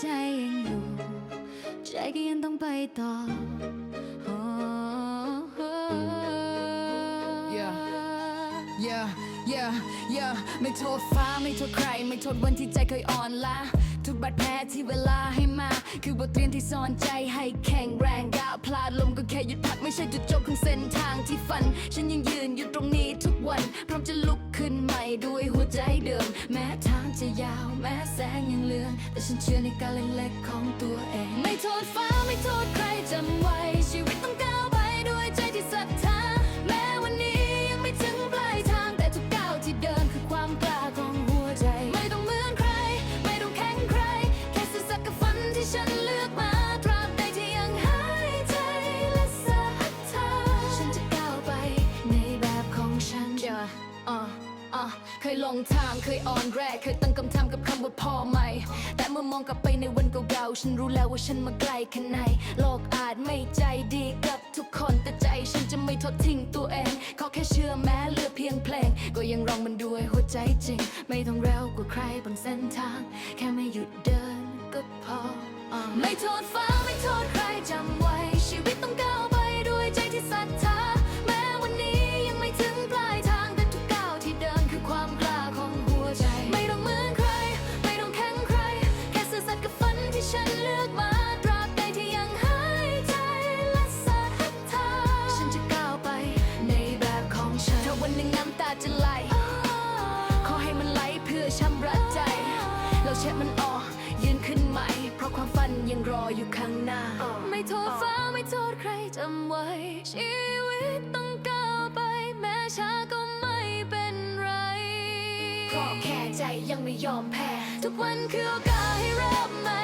ใจยังอยู่ ใจก็ยังต้องไปต่อ yeah yeah yeah ไม่โทษฟ้าไม่โทษใคร ไม่โทษวันที่ใจเคยอ่อนล้าทุกบาดแผลที่เวลาให้มา คือบทเรียนที่สอนใจให้แข็งแรงก้าวพลาดลมก็แค่หยุดพัก ไม่ใช่จุดจบของเส้นทางที่ฝัน ฉันยังยืนอยู่ตรงนี้ทุกวัน พร้อมจะลุกขึ้นใหม่ด้วยหัวใจ แสงยังเลือนแต่ฉันเชื่อในการเล็กๆของตัวเอง ไม่โทษฟ้าไม่โทษใครจำไว้ ชีวิตต้องก้าวไปด้วยใจที่ศรัทธา แม้วันนี้ยังไม่ถึงปลายทาง แต่ทุกก้าวที่เดินคือความกล้าของหัวใจ ไม่ต้องเหมือนใคร ไม่ต้องแข่งใคร แค่สื่อสัตย์กับฝันที่ฉันเลือกมาตราบใดที่ยังหายใจและศรัทธาฉันจะก้าวไปในแบบของฉัน yeah. อะ อะเคยลงทางเคยอ่อนแรก เคยตั้งคำถามกับคำว่าพอไหม แต่เมื่อมองกลับไปในวันเก่าๆ ฉันรู้แล้วว่าฉันมาไกลแค่ไหน โลกอาจไม่ใจดีกับทุกคนแต่ใจฉันจะไม่ทอดทิ้งตัวเอง ขอแค่เชื่อแม้เหลือเพียงเพลง ก็ยังร้องมันด้วยหัวใจจริง ไม่ต้องเร็วกว่าใครบนเส้นทางแค่ ช็ดมันออกยืนขึ้นใหม่ เพราะความฝันยังรออยู่ข้างหน้า ไม่โทษฟ้าไม่โทษใครจำไว้ ชีวิตต้องก้าวไป แม้ช้าก็ไม่เป็นไรเพราะแค่ใจยังไม่ยอมแพ้ ทุกวันคือโอกาสให้เริ่มใหม่